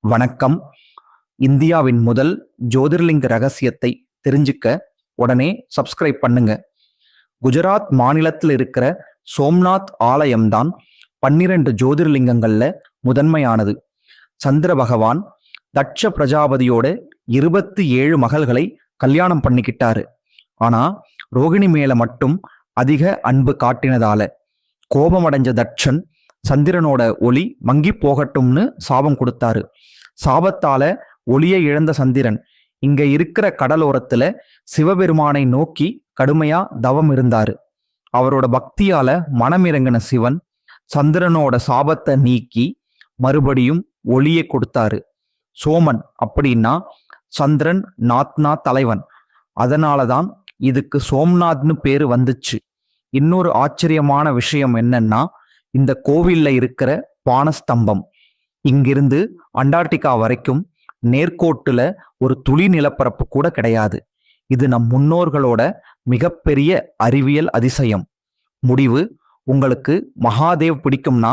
வணக்கம். இந்தியாவின் முதல் ஜோதிர்லிங்க ரகசியத்தை தெரிஞ்சுக்க உடனே சப்ஸ்கிரைப் பண்ணுங்க. குஜராத் மாநிலத்தில் இருக்கிற சோம்நாத் ஆலயம்தான் பன்னிரண்டு ஜோதிர்லிங்கங்கள்ல முதன்மையானது. சந்திர பகவான் தட்ச பிரஜாபதியோட இருபத்தி ஏழு மகள்களை கல்யாணம் பண்ணிக்கிட்டாரு. ஆனா ரோகிணி மேல மட்டும் அதிக அன்பு காட்டினதால கோபமடைஞ்ச தட்சன் சந்திரனோட ஒளி மங்கி போகட்டும்னு சாபம் கொடுத்தாரு. சாபத்தால ஒளியை இழந்த சந்திரன் இங்க இருக்கிற கடலோரத்துல சிவபெருமானை நோக்கி கடுமையா தவம் இருந்தாரு. அவரோட பக்தியால மனமிறங்கின சிவன் சந்திரனோட சாபத்தை நீக்கி மறுபடியும் ஒளியை கொடுத்தாரு. சோமன் அப்படின்னா சந்திரன் நாத்னா தலைவன். அதனாலதான் இதுக்கு சோம்நாத்னு பேரு வந்துச்சு. இன்னொரு ஆச்சரியமான விஷயம் என்னன்னா இந்த கோவில்ல இருக்கிற பானஸ்தம்பம். இங்கிருந்து அண்டார்டிகா வரைக்கும் நேர்கோட்டுல ஒரு துளி நிலப்பரப்பு கூட கிடையாது. இது நம் முன்னோர்களோட மிகப்பெரிய அறிவியல் அதிசயம். முடிவு உங்களுக்கு மகாதேவ் பிடிக்கும்னா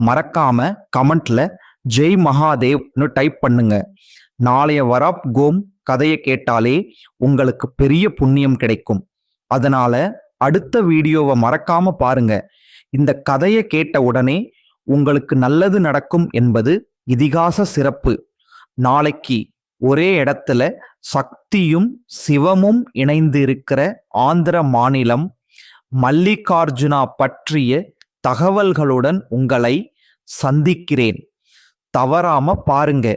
மறக்காம கமெண்ட்ல ஜெய் மகாதேவ்னு டைப் பண்ணுங்க. நாளைய வராப் கோம் கதையை கேட்டாலே உங்களுக்கு பெரிய புண்ணியம் கிடைக்கும். அதனால அடுத்த வீடியோவை மறக்காம பாருங்க. இந்த கதையை கேட்ட உடனே உங்களுக்கு நல்லது நடக்கும் என்பது இதிகாச சிறப்பு. நாளைக்கு ஒரே இடத்துல சக்தியும் சிவமும் இணைந்து இருக்கிற ஆந்திர மாநிலம் மல்லிகார்ஜுனா பற்றிய தகவல்களுடன் உங்களை சந்திக்கிறேன். தவறாம பாருங்க.